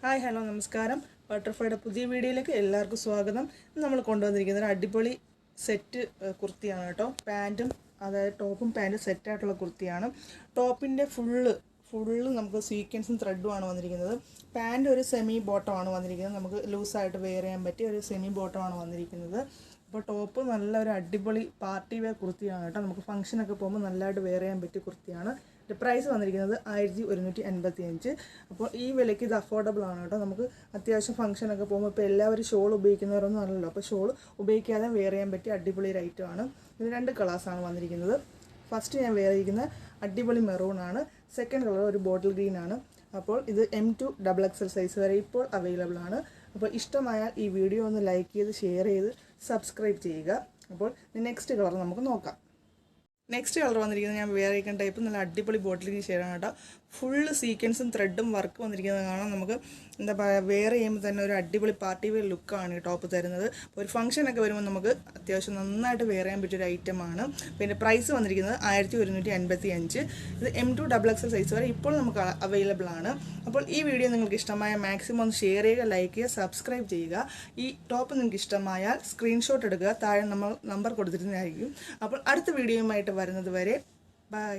Hi hello നമസ്കാരം. ബട്ടർഫ്ലൈയുടെ പുതിയ വീഡിയോയിലേക്ക് എല്ലാവർക്കും സ്വാഗതം. നമ്മൾ കൊണ്ടുവന്നിരിക്കുന്നത് ഒരു അടിപൊളി സെറ്റ് കുർത്തിയാണ് കേട്ടോ. പാന്റും അതായത് ടോപ്പും പാന്റും സെറ്റായിട്ടുള്ള കുർത്തിയാണ്. ടോപ്പിന്റെ ഫുള്ള് ഫുള്ള് നമുക്ക് സീക്വൻസും ത്രെഡും ആണ് വന്നിരിക്കുന്നത്. പാന്റ് ഒരു സെമി ബോട്ടമാണ് വന്നിരിക്കുന്നത്. നമുക്ക് ലൂസായിട്ട് വെയർ ചെയ്യാൻ പറ്റിയ ഒരു സെമി ബോട്ടമാണ് വന്നിരിക്കുന്നത്. അപ്പോൾ ടോപ്പ് നല്ല ഒരു അടിപൊളി പാർട്ടി വെയർ കുർത്തിയാണ് കേട്ടോ. നമുക്ക് ഫംഗ്ഷനൊക്കെ പോകുമ്പോൾ നല്ലതായിട്ട് വെയർ ചെയ്യാൻ പറ്റിയ കുർത്തിയാണ്. പ്രൈസ് വന്നിരിക്കുന്നത് ആയിരത്തി ഒരുന്നൂറ്റി എൺപത്തി അഞ്ച് അപ്പോൾ ഈ വിലയ്ക്ക് ഇത് അഫോർഡബിൾ ആണ് കേട്ടോ. നമുക്ക് അത്യാവശ്യം ഫംഗ്ഷനൊക്കെ പോകുമ്പോൾ ഇപ്പോൾ എല്ലാവരും ഷോൾ ഉപയോഗിക്കുന്നവരൊന്നും അല്ലല്ലോ. അപ്പോൾ ഷോൾ ഉപയോഗിക്കാതെ വെയർ ചെയ്യാൻ പറ്റിയ അടിപൊളി ഒരു ഐറ്റമാണ് ഇത് രണ്ട് കളേഴ്സാണ് വന്നിരിക്കുന്നത്. ഫസ്റ്റ് ഞാൻ വെയർ ചെയ്യുന്ന അടിപൊളി മെറൂൺ ആണ്. സെക്കൻഡ് കളർ ഒരു ബോട്ടിൽ ഗ്രീൻ ആണ്. അപ്പോൾ ഇത് M to double XL size വരെ ഇപ്പോൾ അവൈലബിൾ ആണ്. അപ്പോൾ ഇഷ്ടമായാൽ ഈ വീഡിയോ ഒന്ന് ലൈക്ക് ചെയ്ത് ഷെയർ ചെയ്ത് സബ്സ്ക്രൈബ് ചെയ്യുക. അപ്പോൾ നെക്സ്റ്റ് കളർ നമുക്ക് നോക്കാം. നെക്സ്റ്റ് കളർ വന്നിരിക്കുന്നത് ഞാൻ വേറെ ടൈപ്പ് നല്ല അടിപൊളി ഗ്രീൻ ഷെയ്ഡാണ് കേട്ടോ. ഫുള്ള് സീക്വൻസും ത്രെഡും വർക്ക് വന്നിരിക്കുന്നത് കാണാം. നമുക്ക് എന്താ പറയുക വെയർ ചെയ്യുമ്പോൾ തന്നെ ഒരു അടിപൊളി പാർട്ടി വെയർ ലുക്കാണ് ടോപ്പ് തരുന്നത്. ഒരു ഫംഗ്ഷനൊക്കെ വരുമ്പോൾ നമുക്ക് അത്യാവശ്യം നന്നായിട്ട് വെയർ ചെയ്യാൻ പറ്റിയൊരു ആണ്. പിന്നെ പ്രൈസ് വന്നിരിക്കുന്നത് ആയിരത്തി ഒരുന്നൂറ്റി അൻപത്തി അഞ്ച് ഇത് M to double XL size വരെ ഇപ്പോൾ നമുക്ക് അവൈലബിൾ ആണ്. അപ്പോൾ ഈ വീഡിയോ നിങ്ങൾക്ക് ഇഷ്ടമായ മാക്സിമം ഒന്ന് ഷെയർ ചെയ്യുക ലൈക്ക് ചെയ്യുക സബ്സ്ക്രൈബ് ചെയ്യുക. ഈ ടോപ്പ് നിങ്ങൾക്ക് ഇഷ്ടമായാൽ സ്ക്രീൻഷോട്ട് എടുക്കുക. താഴെ നമ്മൾ നമ്പർ കൊടുത്തിരുന്നതായിരിക്കും. അപ്പോൾ അടുത്ത വീഡിയോയുമായിട്ട് വരുന്നത് വരെ. ബൈ